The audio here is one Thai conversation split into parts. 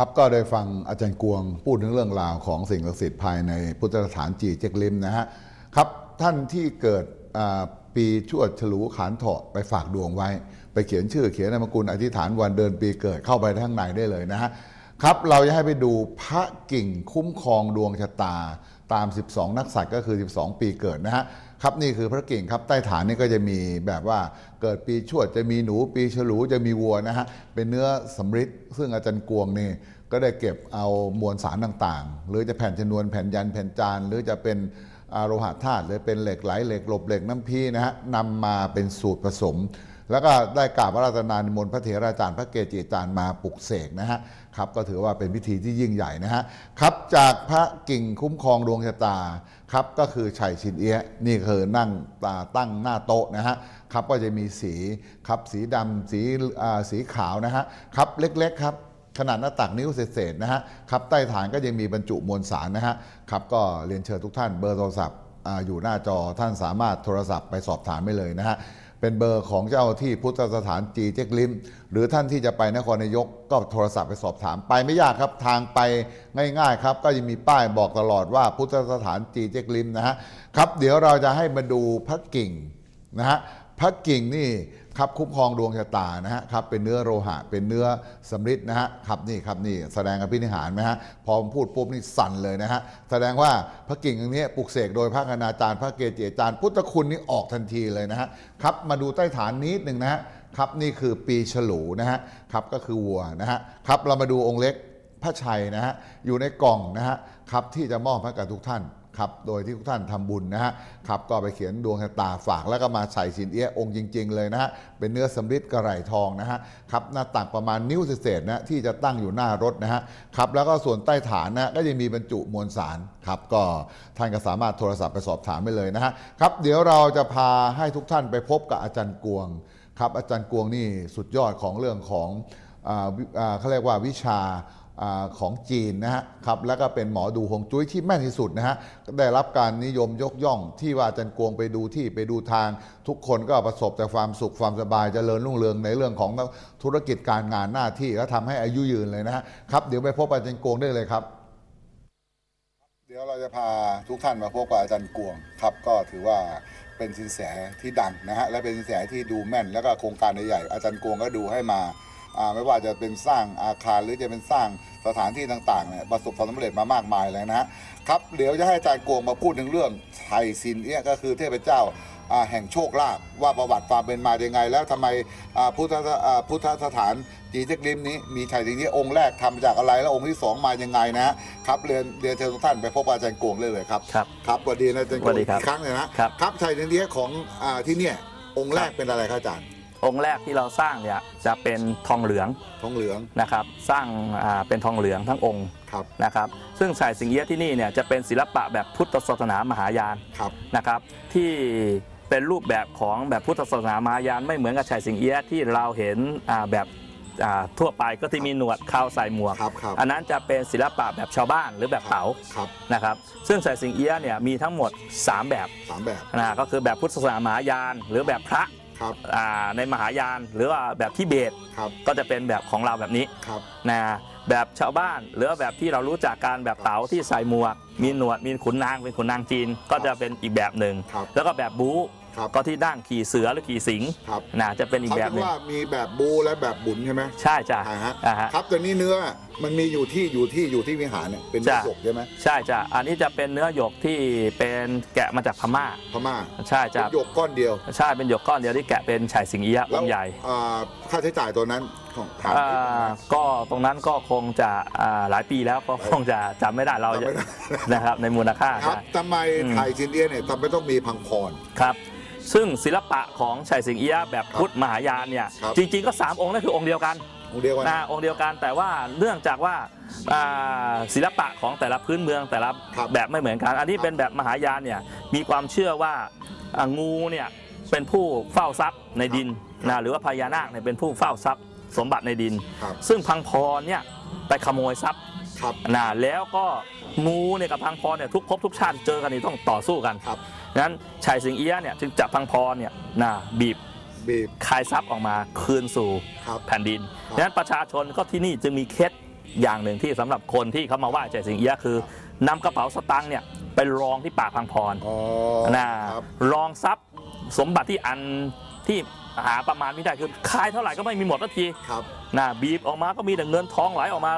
ครับก็ได้ฟังอาจารย์กวงพูดถึงเรื่องราวของสิ่งศักดิ์สิทธิ์ภายในพุทธสถานจีเจ๊กลิมนะฮะครับท่านที่เกิดปีชวดฉลูขานเถาะไปฝากดวงไว้ ไปเขียนชื่อเขียนนามสกุลอธิษฐานวันเดือนปีเกิดเข้าไปข้างในได้เลยนะฮะครับเราจะให้ไปดูพระกิ่งคุ้มครองดวงชะตาตาม 12 นักสัตว์ก็คือ 12 ปีเกิดนะฮะ ครับนี่คือพระกิ่งครับใต้ฐานนี่ก็จะมีแบบว่าเกิดปีชวดจะมีหนูปีฉลูจะมีวัวนะฮะเป็นเนื้อสำริดซึ่งอาจารย์กวงนี่ก็ได้เก็บเอามวลสารต่างๆ หรือจะแผ่นชนวนแผ่นยันแผ่นจาน หรือจะเป็นอาโลหะธาตุหรือเป็นเหล็กไหลเหล็กหลบเหล็กน้ำพีนะฮะนำมาเป็นสูตรผสม แล้วก็ได้กราบพระราชนานิมนต์พระเถราจารย์ พระเกจิอาจารย์มาปลุกเสกนะฮะครับก็ถือว่าเป็นพิธีที่ยิ่งใหญ่นะฮะครับจากพระกิ่งคุ้มครองดวงชะตาครับก็คือชัยชินเอียนี่คือนั่งตาตั้งหน้าโต๊ะนะฮะครับก็จะมีสีครับสีดำสีอ่าสีขาวนะฮะครับเล็กๆครับขนาดหน้าตักนิ้วเศษๆนะฮะครับใต้ฐานก็ยังมีบรรจุมวลสารนะฮะครับก็เรียนเชิญทุกท่านเบอร์โทรศัพท์อยู่หน้าจอท่านสามารถโทรศัพท์ไปสอบถามได้เลยนะฮะ เป็นเบอร์ของเจ้าที่พุทธสถานจีเจ๊กลิมหรือท่านที่จะไปนครนายกก็โทรศัพท์ไปสอบถามไปไม่ยากครับทางไปง่ายๆครับ ก็ยังมีป้ายบอกตลอดว่าพุทธสถานจีเจ๊กลิมนะฮะครับ เดี๋ยวเราจะให้มาดูพระกิ่งนะฮะพระกิ่งนี่ ครับคุ้มครองดวงชะตานะฮะครับเป็นเนื้อโลหะ เป็นเนื้อสำริดนะฮะครับนี่ครับนี่แสดงอภินิหารไหมฮะพอพูดปุ๊บนี่สั่นเลยนะฮะแสดงว่าพระกิ่งอันนี้ปลุกเสกโดยพระคณาจารย์พระเกจิอาจารย์พุทธคุณนี่ออกทันทีเลยนะฮะครับมาดูใต้ฐานนิดหนึ่งนะฮะครับนี่คือปีฉลูนะฮะครับก็คือวัวนะฮะครับเรามาดูองค์เล็กพระชัยนะฮะอยู่ในกล่องนะฮะครับที่จะมอบให้กับทุกท่าน ครับโดยที่ทุกท่านทำบุญนะฮะครับก็ไปเขียนดวงชะตาฝากแล้วก็มาใส่สินเอี้ยองค์จริง ๆ เลยนะฮะเป็นเนื้อสำริดกระไหร่ทองนะฮะครับหน้าตักประมาณนิ้วเศษนะที่จะตั้งอยู่หน้ารถนะฮะครับแล้วก็ส่วนใต้ฐานนะก็จะมีบรรจุมวลสารครับก็ท่านก็สามารถโทรศัพท์ไปสอบถามไปเลยนะฮะครับเดี๋ยวเราจะพาให้ทุกท่านไปพบกับอาจารย์กวงครับอาจารย์กวงนี่สุดยอดของเรื่องของอ่าเขาเรียกว่าวิชา ของจีนนะฮะครับแล้วก็เป็นหมอดูฮงจุ้ยที่แม่นที่สุดนะฮะได้รับการนิยมยกย่องที่ว่าอาจารย์กวงไปดูที่ไปดูทาง ทุกคนก็ประสบแต่ความสุขความสบายเจริญรุ่งเรืองในเรื่องของธุรกิจการงานหน้าที่และทำให้อายุยืนเลยนะฮะครับเดี๋ยวไปพบอาจารย์กวงได้เลยครับ เดี๋ยวเราจะพาทุกท่านมาพบกับอาจารย์กวงครับก็ถือว่าเป็นสินแสที่ดังนะฮะและเป็นสินแสที่ดูแม่นแล้วก็โครงการใหญ่ๆอาจารย์กวงก็ดูให้มา ไม่ว่าจะเป็นสร้างอาคารหรือจะเป็นสร้างสถานที่ต่างๆเนี่ยประสบความสำเร็จมามากมายเลยนะฮะครับเดี๋ยวจะให้อาจารย์กวงมาพูดถึงเรื่องไทยซินเนี่ยก็คือเทพเจ้าอ่าแห่งโชคลาภว่าประวัติความเป็นมายังไง แล้วทำไมอ่าพุทธสอ่าพุทธสถานจีเจกลิมนี้มีไทยซินนี้องค์แรกทำจากอะไรแล้วองค์ที่สองมายังไงนะฮะครับเรียนเรียนเชิญทุกท่านไปพบกับอาจารย์กวงเลยเลยครับครับครับสวัสดีนะอาจารย์กสวัวงสดีครับอีกครั้งหนึงนะครับครับไทยซินเนี้ของอ่าที่เนี่ยองค์แรกเป็นอะไรครับอาจารย์ องค์แรกที่เราสร้างเนี่ยจะเป็นทองเหลืองทองเหลืองนะครับ สร้างอ่าเป็นทองเหลืองทั้งองค์ครับนะครับ ซึ่งสายสิงเอี้ยะที่นี่เนี่ยจะเป็นศิลปะแบบพุทธศาสนามหายานครับนะครับที่เป็นรูปแบบของแบบพุทธศาสนามหายานไม่เหมือนกับชายสิงเอี้ยะที่เราเห็นอ่าแบบอ่าทั่วไปก็ที่มีหนวดเคราวใส่หมวก ครับครับอันนั้นจะเป็นศิลปะแบบชาวบ้านหรือแบบเต๋าครับนะครับ ซึ่งสายสิงเอี้ยะเนี่ยมีทั้งหมด 3 แบบสามแบบ นะก็คือแบบพุทธศาสนามหายาน หรือแบบพระ ครับอ่าในมหายานหรือว่าแบบทิเบตครับก็จะเป็นแบบของเราแบบนี้ครับนะแบบชาวบ้านหรือว่าแบบที่เรารู้จักการแบบเต๋าที่ใส่หมวก มีหนวดมีขุนนางเป็นขุนนางจีนก็จะเป็นอีกแบบหนึ่งครับแล้วก็แบบบู๊ครับก็ที่นั่งขี่เสือหรือขี่สิงห์ครับนะจะเป็นอีกเขาแบบเรียหนึ่กงว่ามีแบบบูและแบบบุญใช่ไหมใช่จ้ะอ่าฮะอ่าฮะครับแต่นี่เนื้อ มันมีอยู่ที่อยู่ที่อยู่ที่วิหารเนี่ยเป็นเนื้อจ้ะสกใช่ไหมใช่จ้ะอันนี้จะเป็นเนื้อหยกที่เป็นแกะมาจากพม่า พม่าใช่จ้ะเป็นหยกก้อนเดียวใช่เป็นหยกก้อนเดียวที่แกะเป็นฉายสิงเอียะองค์ใหญ่อ่าค่าใช้จ่ายตัวนั้นของถามอ่าก็ตรงนั้นก็คงจะอ่าหลายปีแล้วก็คงจะจำไม่ได้เราจำไม่ได้ นะครับในมูลค่าครับใช่ ทำไมอืม ไทยซินเดียเนี่ยทำไมต้องมีพังพร ครับ ซึ่งศิลปะของชัยสิงเอียะแบบครับพุทธมหายานเนี่ยครับ จริง ๆ ก็ 3 องค์นั่นคือองค์เดียวกัน องค์เดียวกัน นะองค์เดียวกันแต่ว่าเนื่องจากว่าอ่าศิลปะของแต่ละพื้นเมืองแต่ละครับแบบไม่เหมือนกัน อันนี้ครับเป็นแบบมหายานเนี่ยมีความเชื่อว่าอ่างูเนี่ยเป็นผู้เฝ้าทรัพย์ในดินนะหรือว่าพญานาคเนี่ยเป็นผู้เฝ้าทรัพย์สมบัติในดิน ครับ ซึ่งพังพรเนี่ยไปขโมยทรัพย์ครับ นะแล้วก็งูเนี่ยกับพังพรเนี่ยทุกภพทุกชาติเจอกันนี่ต้องต่อสู้กัน ครับ นั้นชายสิงเอี้ยะเนี่ยจึงจับพังพรเนี่ยนะบีบ บีบคายทรัพย์ออกมาคืนสู่ครับแผ่นดินครับดังนั้นประชาชนก็ที่นี่จึงมีเคล็ดอย่างหนึ่งที่สำหรับคนที่เขามาไหว้ใจสิงเอี้ยะคือนำกระเป๋าสตางค์เนี่ยไปรองที่ปากพังพรอ๋อนะครับรองทรัพย์สมบัติที่อันที่หาประมาณไม่ได้คือขายเท่าไหร่ก็ไม่มีหมดสักทีครับนะบีบออกมาก็มีแต่เงินทองไหลออกมา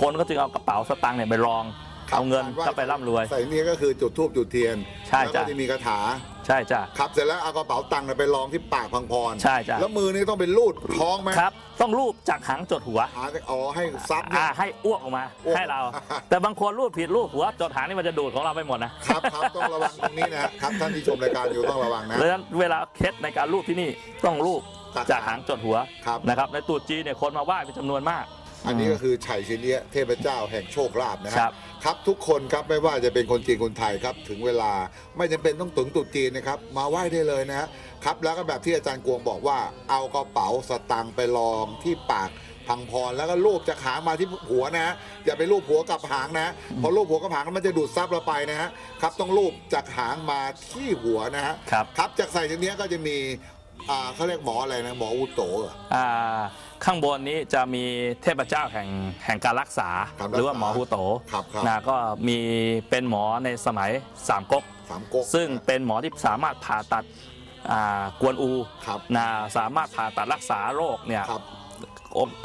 คนก็จึงเอากระเป๋าสตางค์เนี่ยไปรองครับ เอาเงินกไหว้ก็ไปร่ำรวย ใส่นี่ก็คือจุดทูบจุดเทียนใช่แล้วก็จ้ะจะมีคาถาใช่จ้ะ ครับเสร็จแล้วเอากระเป๋าตังค์เนี่ยไปรองที่ปากพังพรใช่จ้ะ แล้วมือนี่ต้องเป็นรูดท้องไหมครับ ต้องรูปจากหางจดหัว หาอ๋อให้ซับเนี่อ่ายให้อ้วกออกมา อ้วก ให้เรา แต่บางคนรูดผิดรูปหัวจดหางนี่มันจะดูดของเราไปหมดนะ ครับครับต้องระวังตรงนี้นะฮะครับท่านที่ชมรายการอยู่ต้องระวังนะดังนั้นเวลาเคล็ดในการรูปที่นี่ต้องรูปจากจากหางจดหัวครับ นะครับในตรุษจีนเนี่ยคนมาไหว้เป็นจำนวนมาก อันนี้ก็คือไฉสิเนียเทพเจ้าแห่งโชคลาภนะฮะครับครับทุกคนครับไม่ว่าจะเป็นคนจีนคนไทยครับถึงเวลาไม่จำเป็นต้องถึงตรุษจีนนะครับมาไหว้ได้เลยนะฮะครับแล้วก็แบบที่อาจารย์กวงบอกว่า เอากระเป๋าสตางค์ไปรองที่ปากพังพรแล้วก็ลูบจากหางมาที่หัวนะฮะอย่าไปลูบหัวกับหางนะเพอลูบหัวกับหางมันจะดูดซับเราไปนะฮะครับต้องลูบจากหางมาที่หัวนะฮะ ครับ ครับจากใส่ทีเนี้ยก็จะมี อ่าเขาเรียกหมออะไรนะหมออุโตเหรอ อ่าข้างบนนี้จะมีเทพเจ้าแห่งแห่งการรักษาการรักษาหรือว่าหมอฮูโตครับครับ นะก็มีเป็นหมอในสมัยสามก๊กสามก๊กซึ่งเป็นหมอที่สามารถผ่าตัดอ่ากวนอูครับ นะสามารถผ่าตัดรักษาโรคเนี่ย ครับ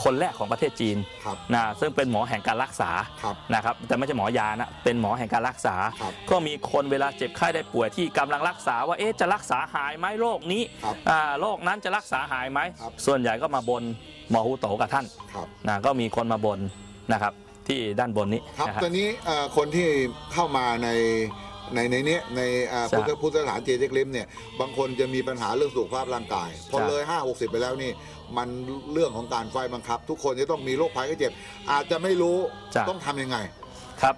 คนแรกของประเทศจีนครับ นะซึ่งเป็นหมอแห่งการรักษาครับนะครับแต่ไม่ใช่หมอยานะเป็นหมอแห่งการรักษา ครับก็มีคนเวลาเจ็บไข้ได้ป่วยที่กำลังรักษาว่าเอ๊ะจะรักษาหายไหมโรคนี้ครับอ่าโรคนั้นจะรักษาหายไหมครับ ส่วนใหญ่ก็มาบนหมอฮูโตกับท่านครับนะก็มีคนมาบนนะครับที่ด้านบนนี้ครับ นะครับตอนนี้เอ่อคนที่เข้ามาใน ในในเนี้ยในเอ่อใช่พุทธพุทธสถานเจเจกลิมเนี่ยบางคนจะมีปัญหาเรื่องสุขภาพร่างกาย พอใช่เลย 5 60 ไปแล้วนี่ มันเรื่องของการไฟบังคับ ทุกคนจะต้องมีโรคภัยไข้เจ็บ อาจจะไม่รู้จ้ะ ต้องทำยังไง ครับ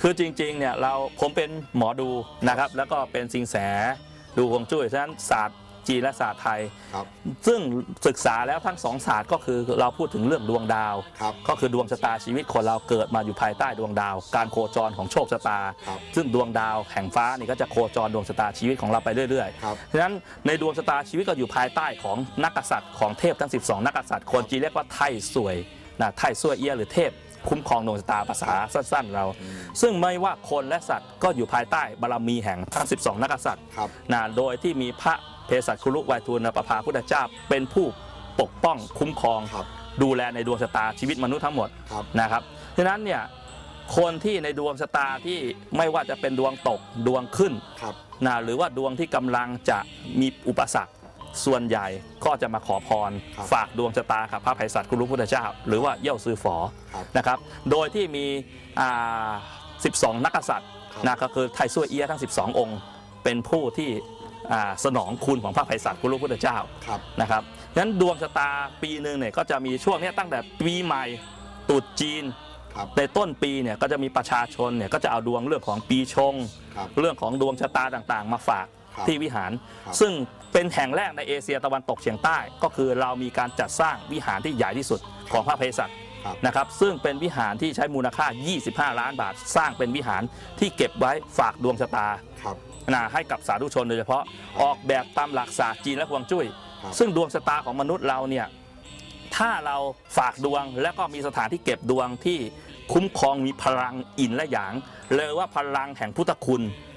คือจริงๆ เนี่ยเราผมเป็นหมอดูนะครับ แล้วก็เป็นสิงแสดูฮวงจุ้ยฉะนั้นศาสตร์ จีนและศาสตร์ไทย ครับ ซึ่งศึกษาแล้วทั้งสองศาสตร์ก็คือเราพูดถึงเรื่องดวงดาว ครับก็คือดวงชะตาชีวิตคนเราเกิดมาอยู่ภายใต้ดวงดาว การโคจรของโชคชะตา ครับซึ่งดวงดาวแห่งฟ้านี่ก็จะโคจรดวงชะตาชีวิตของเราไปเรื่อยครับ ๆฉะนั้นในดวงชะตาชีวิตก็อยู่ภายใต้ของนักกษัตริย์ของเทพทั้ง 12 นักกษัตริย์คนจีนเรียกว่าไทสวยนะไทสวยเอียหรือเทพ คุ้มครองดวงชะตาภาษาสั้นๆเรา ซึ่งไม่ว่าคนและสัตว์ก็อยู่ภายใต้บารมีแห่งทั้ง 12 นักกษัตริย์ครับ นะโดยที่มีพระเภสัชคุรุไวทูลประภาพุทธเจ้าเป็นผู้ปกป้องคุ้มครอง ครับ ดูแลในดวงชะตาชีวิตมนุษย์ทั้งหมดครับ นะครับฉะนั้นเนี่ยคนที่ในดวงชะตาที่ไม่ว่าจะเป็นดวงตกดวงขึ้นครับ นะหรือว่าดวงที่กำลังจะมีอุปสรรค ส่วนใหญ่ก็จะมาขอพร ครับฝากดวงชะตากับพระไพศาลกุรุพุทธเจ้า หรือว่าเย่าซือฝอครับ นะครับ โดยที่มีอ่า12 นักกษัตริย์ครับนะก็คือไทซัวเอียะทั้ง 12 องค์ เป็นผู้ที่อ่าสนองคุณของพระไพศาลกุรุพุทธเจ้า ครับ นะครับงั้นดวงชะตาปีหนึ่งเนี่ยก็จะมีช่วงเนี้ยตั้งแต่ปีใหม่ตรุษจีน ครับ ในต้นปีเนี่ยก็จะมีประชาชนเนี่ยก็จะเอาดวงเรื่องของปีชง ครับ เรื่องของดวงชะตาต่างๆ มาฝากครับที่วิหาร ครับ ซึ่ง เป็นแห่งแรกในเอเชียตะวันตกเฉียงใต้ ก็คือเรามีการจัดสร้างวิหารที่ใหญ่ที่สุดของพระเภสัชครับนะครับซึ่งเป็นวิหารที่ใช้มูลค่า 25 ล้านบาท สร้างเป็นวิหารที่เก็บไว้ฝากดวงชะตาครับนะให้กับสาธุชนโดยเฉพาะออกแบบตามหลักศาสตร์จีนและฮวงจุ้ยครับซึ่งดวงชะตาของมนุษย์เราเนี่ยถ้าเราฝากดวงและก็มีสถานที่เก็บดวงที่คุ้มครองมีพลังอินและหยางเลยว่าพลังแห่งพุทธคุณครับ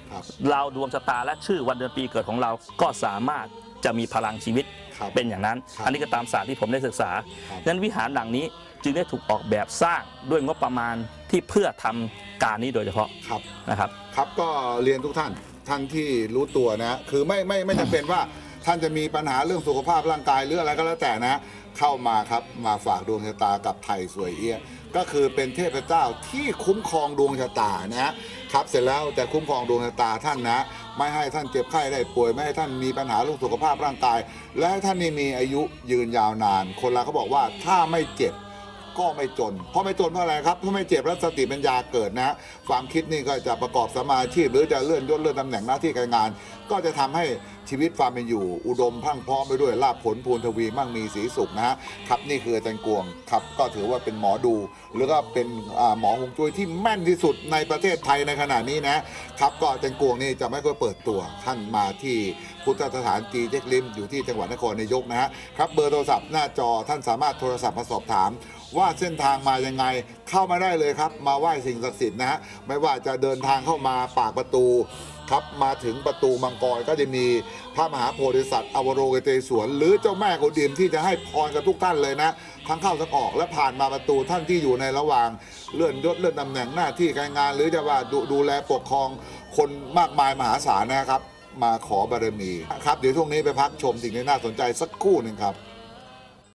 เราดวงชะตาและชื่อวันเดือนปีเกิดของเราก็สามารถจะมีพลังชีวิตครับเป็นอย่างนั้นครับอันนี้ก็ตามศาสตร์ที่ผมได้ศึกษาครับดังนั้นวิหารหลังนี้จึงได้ถูกออกแบบสร้างด้วยงบประมาณที่เพื่อทำการนี้โดยเฉพาะครับนะครับ ครับก็เรียนทุกท่านท่านที่รู้ตัวนะคือไม่ไม่ไม่จำเป็นว่าท่านจะมีปัญหาเรื่องสุขภาพร่างกายหรืออะไรก็แล้วแต่นะ เข้ามาครับมาฝากดวงชะตากับไทยสวยเอี้ยะ ก็คือเป็นเทพเจ้าที่คุ้มครองดวงชะตานะครับเสร็จแล้วจะคุ้มครองดวงชะตาท่านนะ ไม่ให้ท่านเจ็บไข้ได้ป่วยไม่ให้ท่านมีปัญหาเรื่องสุขภาพร่างกาย และให้ท่านนี่มีอายุยืนยาวนาน คนเราเขาบอกว่าถ้าไม่เจ็บ ก็ไม่จน เพราะไม่จนเพราะอะไรครับเพราะไม่เจ็บแล้วสติปัญญาเกิดนะความคิดนี่ก็จะประกอบสมาชีพ หรือจะเลื่อนยศเลื่อนตำแหน่งหน้าที่การงาน ก็จะทำให้ชีวิตความเป็นอยู่ อุดมพรั่งพร้อมไปด้วยลาภผลพูนทวีมั่งมีสีสุขนะฮะครับนี่คืออาจารย์กวงครับก็ถือว่าเป็นหมอดู หรือก็เป็นหมอหงจุ้ยที่แม่นที่สุดในประเทศไทยในขณะนี้นะครับก็อาจารย์กวงนี่จะไม่ค่อยเปิดตัวท่านมาที่พุทธสถานจีเจ๊กลิมอยู่ที่จังหวัดนครนายกนะฮะครับเบอร์โทรศัพท์หน้าจอท่านสามารถโทรศัพท์มาสอบถาม ว่าเส้นทางมายังไงเข้ามาได้เลยครับ มาไหว้สิ่งศักดิ์สิทธิ์นะฮะไม่ว่าจะเดินทางเข้ามาปากประตูครับมาถึงประตูมังกรก็จะมีพระมหาโพธิสัตว์อวโรกเตศวรหรือเจ้าแม่กุดิมที่จะให้พรกับทุกท่านเลยนะ ทั้งเข้าทั้งออกและผ่านมาประตูท่านที่อยู่ในระหว่างเลื่อนยศเลื่อนตำแหน่งหน้าที่การงาน หรือจะว่าดูดูแลปกครองคนมากมายมหาศาลนะครับ มาขอบารมีครับเดี๋ยวช่วงนี้ไปพักชมสิ่งที่น่าสนใจสักครู่หนึ่งครับ